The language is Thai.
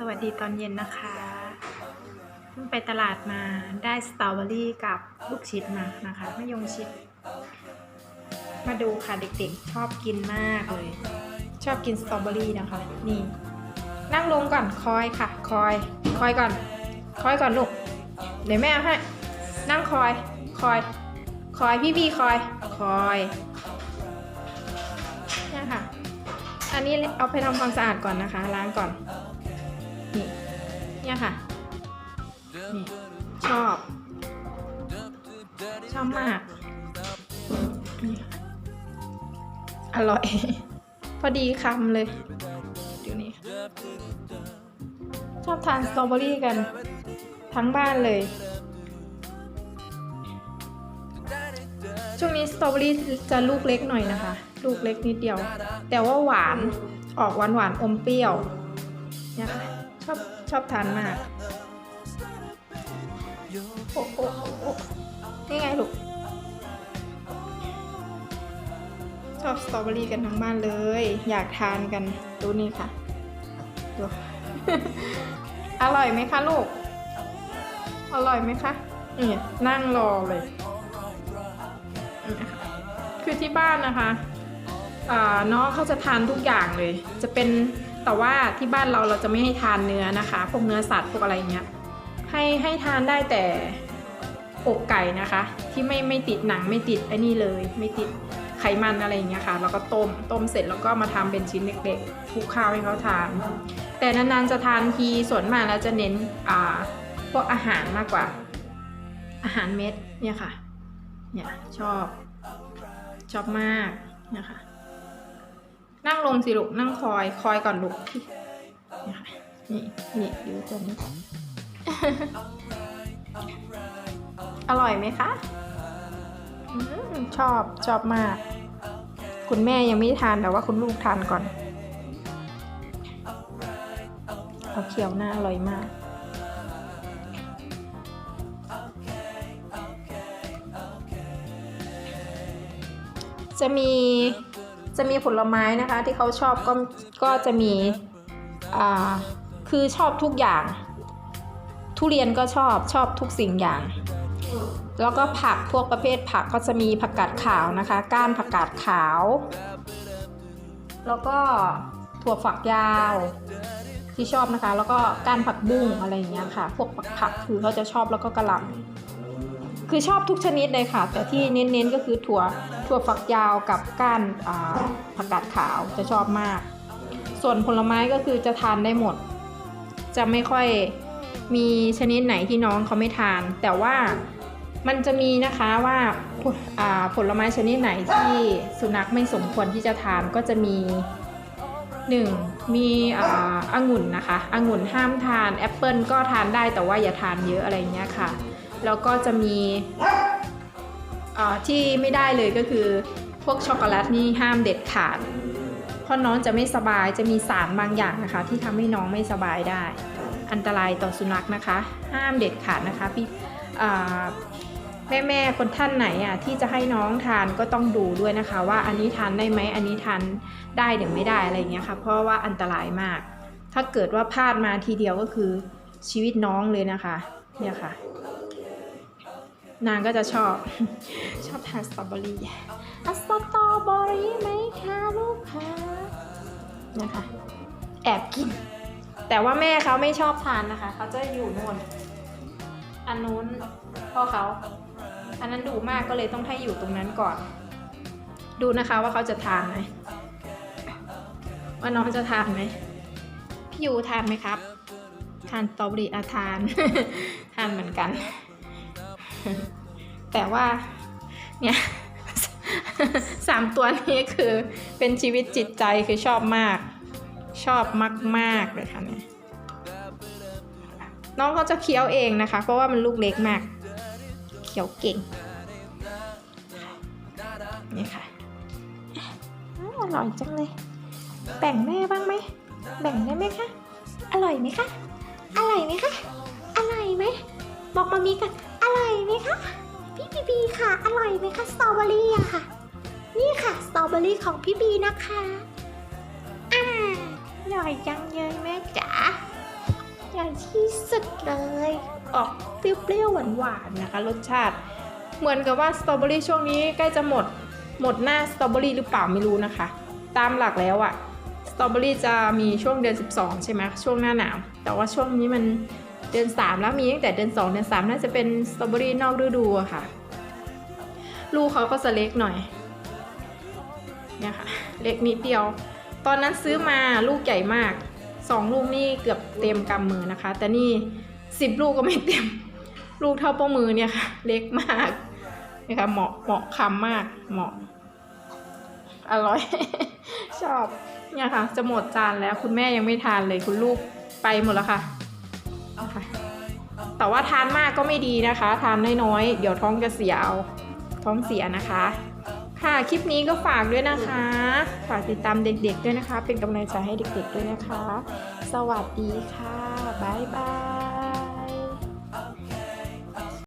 สวัสดีตอนเย็นนะคะ เพิ่งไปตลาดมาได้สตรอเบอรี่กับลูกชิดมานะคะมะยงชิด มาดูค่ะเด็กๆ ชอบกินมากเลย ชอบกินสตรอเบอรี่นะคะ นี่ นั่งลงก่อนคอยค่ะ คอย คอยก่อน คอยก่อนลูก เดี๋ยวแม่เอาให้ นั่งคอย คอย คอยพี่บีคอย คอยเนี่ยค่ะ อันนี้เอาไปทำความสะอาดก่อนนะคะ ล้างก่อน นี่เนี่ยค่ะ นี่ ชอบ ชอบมาก นี่อร่อย พอดีคำเลยดี๋ยวนี้ชอบทานสตรอเบอรี่กัน ทั้งบ้านเลย ช่วงนี้สตรอเบอรี่จะลูกเล็กหน่อยนะคะ ลูกเล็กนิดเดียว แต่ว่าหวานออกหวานหวานอมเปรี้ยวเนี่ยค่ะ อบ ชอบทานมาก โอ้โอ้โอ้โอ้นี่ไงลูก ชอบสตรอเบอรี่กันทั้งบ้านเลย อยากทานกันดูนี่ค่ะดูอร่อยไหมคะลูก อร่อยไหมคะนี่นั่งรอเลย คือที่บ้านนะคะอ่าน้องเขาจะทานทุกอย่างเลย จะเป็น แต่ว่าที่บ้านเราเราจะไม่ให้ทานเนื้อนะคะ พวกเนื้อสัตว์พวกอะไรเงี้ยให้ให้ทานได้แต่อกไก่นะคะ ที่ไม่ไม่ติดหนังไม่ติดไอ้นี่เลย ไม่ติดไขมันอะไรอย่างเงี้ยค่ะ แล้วก็ต้มต้มเสร็จแล้วก็มาทำเป็นชิ้นเล็กๆคลุกข้าวให้เขาทาน แต่นานๆจะทานทีส่วนมากแล้วจะเน้นอ่าพวกอาหารมากกว่า อาหารเม็ดเนี่ยค่ะเนี่ยชอบชอบมากเนี่ยค่ะ นั่งลงสิลูกนั่งคอยคอยก่อนลูกนี่นี่นี่ดูตัวนี้ อร่อยไหมคะชอบชอบมาก คุณแม่ยังไม่ทานแต่ว่าคุณลูกทานก่อนเอาเคี่ยวหน้าอร่อยมากจะมี จะมีผลไม้นะคะที่เขาชอบก็ก็จะมีคือชอบทุกอย่าง ทุเรียนก็ชอบชอบทุกสิ่งอย่าง แล้วก็ผักพวกประเภทผักก็จะมีผักกาดขาวนะคะ ก้านผักกาดขาว แล้วก็ถั่วฝักยาวที่ชอบนะคะ แล้วก็ก้านผักบุ้งอะไรอย่างเงี้ยค่ะ พวกผักผักคือเขาจะชอบแล้วก็กระหล่ำ คือชอบทุกชนิดเลยค่ะ แต่ที่เน้นๆก็คือถั่วถั่วฝักยาวกับก้านผักกาดขาวจะชอบมาก ส่วนผลไม้ก็คือจะทานได้หมด จะไม่ค่อยมีชนิดไหนที่น้องเขาไม่ทาน แต่ว่ามันจะมีนะคะว่าผลอ่าผลไม้ชนิดไหนที่สุนัขไม่สมควรที่จะทานก็จะมีหนึ่งมีอ่าองุ่นนะคะองุ่นห้ามทานแอปเปิลก็ทานได้แต่ว่าอย่าทานเยอะอะไรเงี้ยค่ะ แล้วก็จะมีที่ไม่ได้เลยก็คือพวกช็อกโกแลตนี่ห้ามเด็ดขาดเพราะน้องจะไม่สบายจะมีสารบางอย่างนะคะ ที่ทำให้น้องไม่สบายได้ อันตรายต่อสุนัขนะคะ ห้ามเด็ดขาดนะคะพี่แม่แม่คนท่านไหนอะที่จะให้น้องทานก็ต้องดูด้วยนะคะ ว่าอันนี้ทานได้ไหมอันนี้ทานได้หรือไม่ได้อะไรเงี้ยค่ะ เพราะว่าอันตรายมาก ถ้าเกิดว่าพลาดมาทีเดียวก็คือชีวิตน้องเลยนะคะเนี่ยค่ะ นางก็จะชอบ ชอบทานสตรอเบอรี่อะสตรอเบอรี่ไหมคะลูกค้านะคะ แอบกิน แต่ว่าแม่เขาไม่ชอบทานนะคะ เขาจะอยู่โน่นอันนู้นพ่อเขา อันนั้นดุมากก็เลยต้องให้อยู่ตรงนั้นก่อน ดูนะคะว่าเขาจะทานไหมว่าน้องจะทานไหมพี่ยูทานไหมครับ ทานสตรอเบอรี่อะทาน ทานเหมือนกัน แต่ว่าเนี่ยสามตัวนี้คือเป็นชีวิตจิตใจคือชอบมาก ชอบมาก ๆ เลยค่ะเนี่ยน้องเขาจะเคี้ยวเองนะคะ เพราะว่ามันลูกเล็กมาก เคี้ยวเก่ง นี่ค่ะอร่อยจังเลย แบ่งแม่บ้างไหม แบ่งได้ไหมคะ อร่อยไหมคะ อร่อยไหมคะ อร่อยไหม บอกมามีกัน ร่อยไหมคะ พี่บีบีค่ะ อร่อยไหมคะสตรอเบอรี่อะค่ะ นี่ค่ะสตรอเบอรี่ของพี่บีนะคะอ่าอร่อยจังเลยแม่จ๋าที่สุดเลย ออกเปรี้ยวๆหวานๆนะคะ รสชาติ เหมือนกับว่าสตรอเบอรี่ช่วงนี้ใกล้จะหมด หมดหน้าสตรอเบอรี่หรือเปล่าไม่รู้นะคะ ตามหลักแล้วอะสตรอเบอรี่จะมีช่วงเดือน 12 ใช่ไหมช่วงหน้าหนาว แต่ว่าช่วงนี้มัน เดือน 3 แล้วมีตั้งแต่เดือน 2 เดือน 3 น่าจะเป็นสตรอเบอรี่นอกฤดูอะค่ะ ลูกเขาก็จะเล็กหน่อยเนี่ยค่ะ เล็กนิดเดียว ตอนนั้นซื้อมาลูกใหญ่มากสองลูกนี่เกือบเต็มกำมือนะคะ แต่นี่สิบลูกก็ไม่เต็ม ลูกเท่าป้ามือเนี่ยค่ะ เล็กมากนะคะเหมาะเหมาะคำมากเหมาะ อร่อย ชอบเนี่ยค่ะ จะหมดจานแล้วคุณแม่ยังไม่ทานเลยคุณลูกไปหมดแล้วค่ะ แต่ว่าทานมากก็ไม่ดีนะคะ ทานน้อยๆ เดี๋ยวท้องจะเสียเอา ท้องเสียนะคะ ค่ะ คลิปนี้ก็ฝากด้วยนะคะ ฝากติดตามเด็กๆด้วยนะคะ เป็นกำลังใจให้เด็กๆด้วยนะคะ สวัสดีค่ะ บ๊ายบาย